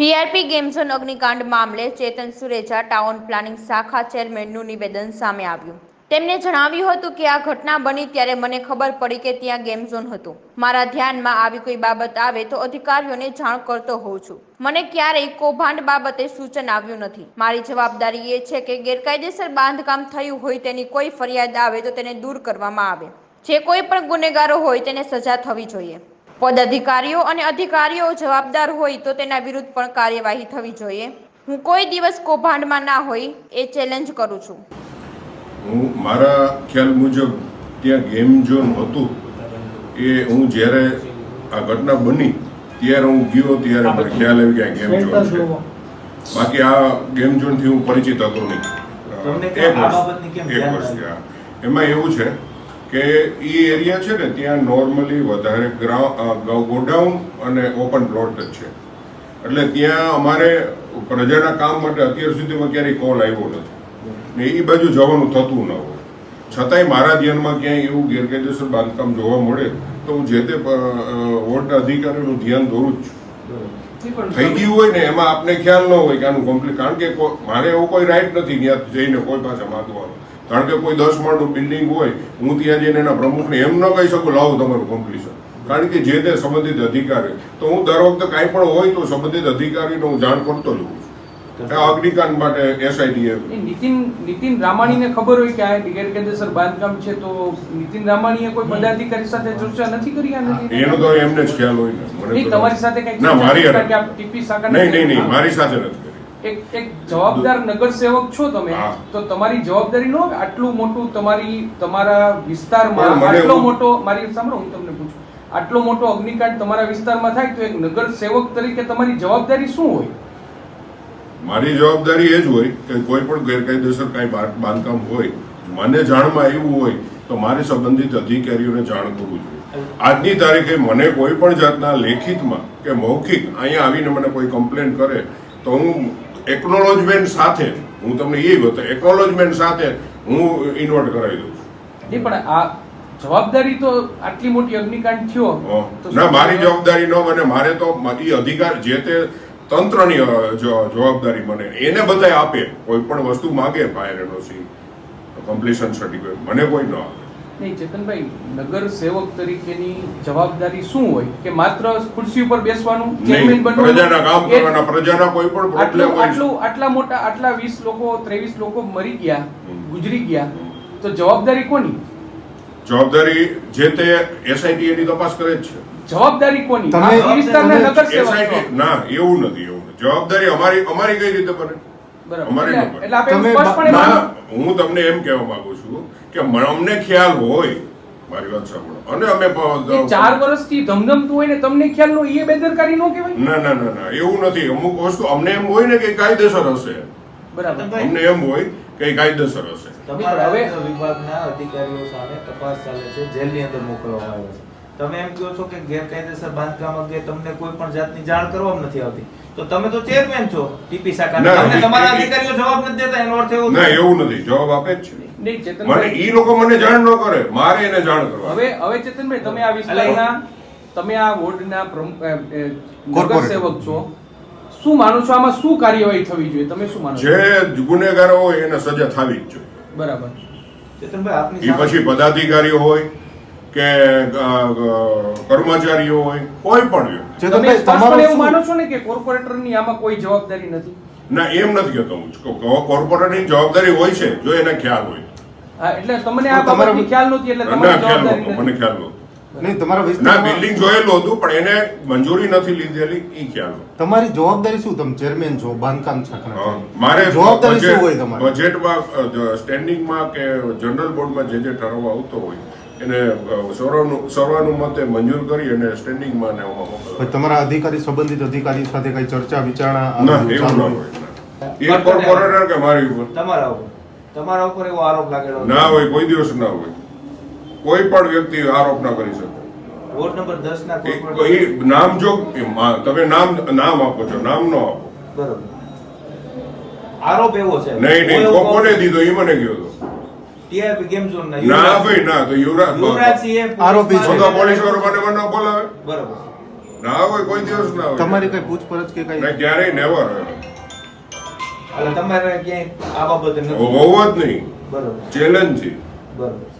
TRP game zone અગ્નિકાંડ મામલે ચેતન Sureja town planning શાખા ચેરમેનનું નિવેદન સામે આવ્યું. તેમણે જણાવ્યું હતું કે આ ઘટના બની ત્યારે મને ખબર પડી કે ત્યાં ગેમ ઝોન હતું. મારા ધ્યાનમાં આવી કોઈ બાબત આવે તો અધિકારીઓને જાણ કરતો હોઉં છું. મને ક્યારેય કૌભાંડ બાબતે સૂચન આવ્યું નથી. મારી જવાબદારી એ છે કે ગેરકાયદેસર બાંધકામ થયું હોય તેની કોઈ ફરિયાદ આવે તો તેને દૂર કરવામાં આવે. જે કોઈ પણ ગુનેગારો હોય તેને સજા થવી જોઈએ. પદાધિકારીઓ અને અધિકારીઓ જવાબદાર હોય તો તેના વિરુદ્ધ પણ કાર્યવાહી થવી જોઈએ. હું કોઈ દિવસ કૌભાંડમાં ના હોય એ ચેલેન્જ કરું છું. હું મારા ખ્યાલ મુજબ ત્યાં ગેમ ઝોન હતું. એ હું જ્યારે આ ઘટના બની ત્યારે હું ગયો ત્યારે મને ખ્યાલ આવી કે આ ગેમ ઝોન છે. બાકી આ ગેમ ઝોનથી હું પરિચિત હતો નહીં. એક વર્ષ એક વર્ષ એમાં એવું છે કે એ એરિયા છે ને ત્યાં નોર્મલી વધારે ગોડાઉન અને ઓપન પ્લોટ જ છે. એટલે ત્યાં અમારે પ્રજાના કામ માટે અત્યાર સુધીમાં ક્યારેય કોલ આવ્યો નથી. ને એ બાજુ જવાનું થતું ન હોય. છતાંય મારા ધ્યાનમાં ક્યાંય એવું ગેરકાયદેસર બાંધકામ જોવા મળે તો હું જે તે વોર્ડ અધિકારીનું ધ્યાન દોરું જ છું. થઈ ગયું હોય ને એમાં આપને ખ્યાલ ન હોય કે આનું કમ્પ્લીટ કારણ કે મારે એવો કોઈ રાઈટ નથી ત્યાં જઈને કોઈ પાસે માંગવાનો. કારણ કે કોઈ દસ માળનું બિલ્ડિંગ હોય હું ત્યાં જઈને એના પ્રમુખને એમ ન કહી શકું લાવો તમારું કોમ્પિટિશન કારણ કે જે તે સંબંધિત અધિકારી. તો હું દર વખતે કાંઈ પણ હોય તો સંબંધિત અધિકારીને હું જાણ કરતો જ હોઉં અગ્નિકાંડ માટે એસઆઈટી એ. નીતિન નીતિન રામાણીને ખબર હોય કે આ ગેરકાયદેસર બાંધકામ છે તો નીતિન રામાણીએ કોઈ પદાધિકારી સાથે ચર્ચા નથી કરી આ નથી એનો તો એમને જ ખ્યાલ હોય ને. તમારી સાથે કઈ ના મારી નહીં નહીં નહીં મારી સાથે નથી એક એક જવાબદાર નગરસેવક છો તમે તો તમારી જવાબદારી નો આટલું મોટું તમારી તમારા વિસ્તારમાં આટલો મોટો મારી સાંભળો હું તમને પૂછું. આટલો મોટો અગ્નિકાંડ તમારા વિસ્તારમાં થાય તો એક નગરસેવક તરીકે તમારી જવાબદારી શું હોય? મારી જવાબદારી એ જ હોય કે કોઈ પણ ગેરકાયદેસર કાંઈ બાંધકામ હોય મને જાણમાં આવ્યું હોય તો મારે સંબંધિત અધિકારીઓને જાણ કરવું જોઈએ. આજની તારીખે મને કોઈ પણ જાતના લેખિતમાં કે મૌખિક અહીંયા આવીને મને કોઈ કમ્પ્લેન કરે તો હું એકનોલોજમેન્ટ સાથે હું તમને એ બતા એકનોલોજમેન્ટ સાથે હું ઇન્વર્ટ કરાવી દઉં છું. પણ આ જવાબદારી તો આટલી મોટી અગ્નિકાંડ થયો. ના મારી જવાબદારી ન મને મારે તો એ અધિકાર જે તે તંત્રની જવાબદારી મને એને બધાય આપે કોઈ પણ વસ્તુ માગે ફાયર એનઓસી કમ્પ્લીશન સર્ટિફિકેટ મને કોઈ ન આપે. નહીં ચેતનભાઈ નગર સેવક તરીકેની જવાબદારી શું હોય? કે માત્ર ખુરશી ઉપર બેસવાનું ચેરમેન નહીં બનવાનું? પ્રજાના કામ કરવાના પ્રજાના કોઈ પણ પ્રોબ્લેમ આટલું હોય. આટલું આટલા મોટા આટલા વીસ લોકો ત્રેવીસ લોકો મરી ગયા ગુજરી ગયા તો જવાબદારી કોની? જવાબદારી જે તે એસઆઈટી એની તપાસ કરે છે. જવાબદારી કોની? તમે- આ વિસ્તારના નગર સેવક ના એવું નથી એવું જવાબદારી અમારી અમારી કઈ રીતે બને? હું તમને એમ કહેવા માંગુ છું કે અમને ખ્યાલ હોય. મારી વાત સાંભળો. અને અમે ચાર વર્ષથી ધમધમતું હોય ને તમને ખ્યાલ નો એ બેદરકારી નો કહેવાય? ના ના ના ના એવું નથી. અમુક વસ્તુ અમને એમ હોય ને કે કાયદેસર હશે. બરાબર. અમને એમ હોય કે કાયદેસર હશે. તમારા હવે- વિભાગના અધિકારીઓ સામે તપાસ ચાલે છે જેલની અંદર મોકલવામાં આવે છે. તમે એમ કહો છો કે ગેરકાયદેસર બાંધકામ અંગે તમને કોઈ પણ જાતની જાણ કરવામાં નથી આવતી. તો તમે તો ચેરમેન છો ટીપી શાખા તમને તમારા અધિકારીઓ જવાબ નથી દેતા એનો અર્થ એવો ના એવું નથી. જવાબ આપે જ છે. નહીં મને ઈ લોકો મને જાણ ન કરે. મારે એને જાણ કરવા. હવે હવે ચેતનભાઈ તમે આ વિસ્તારના તમે આ વોર્ડના પ્રમુખ. નગરસેવક છો. શું માનો છો? આમાં શું કાર્યવાહી થવી જોઈએ? તમે શું માનો જે ગુનેગારો હોય એને સજા થવી જ જોઈએ. બરાબર. ચેતનભાઈ આપની પછી પદાધિકારીઓ હોય કે કર્મચારીઓ હોય કોઈ પણ વ્યક્તિ. તમે ચેતનભાઈ સ્પષ્ટપણે તમારું એવું માનો છો ને કે કોર્પોરેટરની આમાં કોઈ જવાબદારી નથી? ના એમ નથી કહેતો હું. કો- કોર્પોરેટની જવાબદારી હોય છે જો એને ખ્યાલ હોય. એટલે તમને આ તમારા- બાબતની ખ્યાલ નહોતી એટલે તમારી જવાબદારી મને ખ્યાલ નહોતો. નહીં તમારા વિસ્તારમાં બિલ્ડિંગ જોયેલું હતું પણ એને મંજૂરી નથી લીધેલી એ ખ્યાલ તમારી જવાબદારી શું તમે ચેરમેન છો બાંધકામ શાખાના મારે જવાબદારી શું હોય તમારી? બજેટમાં સ્ટેન્ડિંગમાં કે જનરલ બોર્ડમાં જે જે ઠરાવ આવતો હોય એને સર્વાનુ મતે મંજૂર કરી અને સ્ટેન્ડિંગમાં ને એમાં પછી તમારા અધિકારી સંબંધિત અધિકારી સાથે કઈ ચર્ચા વિચારણા ના એવું ના હોય? એ કોર્પોરેટર કે મારી ઉપર? તમારા ઉપર. તમારા ઉપર એવો આરોપ લાગેલો ના હોય કોઈ દિવસ ના હોય. કોઈ પણ વ્યક્તિ આરોપ ના કરી શકે. વોર્ડ નંબર 10 ના કોઈ કોર્પોરેટર નામ જો તમે નામ નામ આપો છો નામ ન આપો. બરોબર. આરોપ એવો છે. નહીં નહીં કોને દીધો એ મને કહ્યો તો. TRP ગેમ ઝોન ના ના ભાઈ ના તો યુવરાજ યુવરાજ સિંહ આરોપી છે. તો પોલીસ વાળો મને મને બોલાવે? બરોબર. ના હોય કોઈ દિવસ ના હોય. તમારી કઈ પૂછપરછ કે કઈ? ના ક્યારેય નેવર એટલે તમારે ક્યાંય આ બાબતે નથી. હોવો જ નહીં. બરોબર. ચેલેન્જ છે. બરોબર.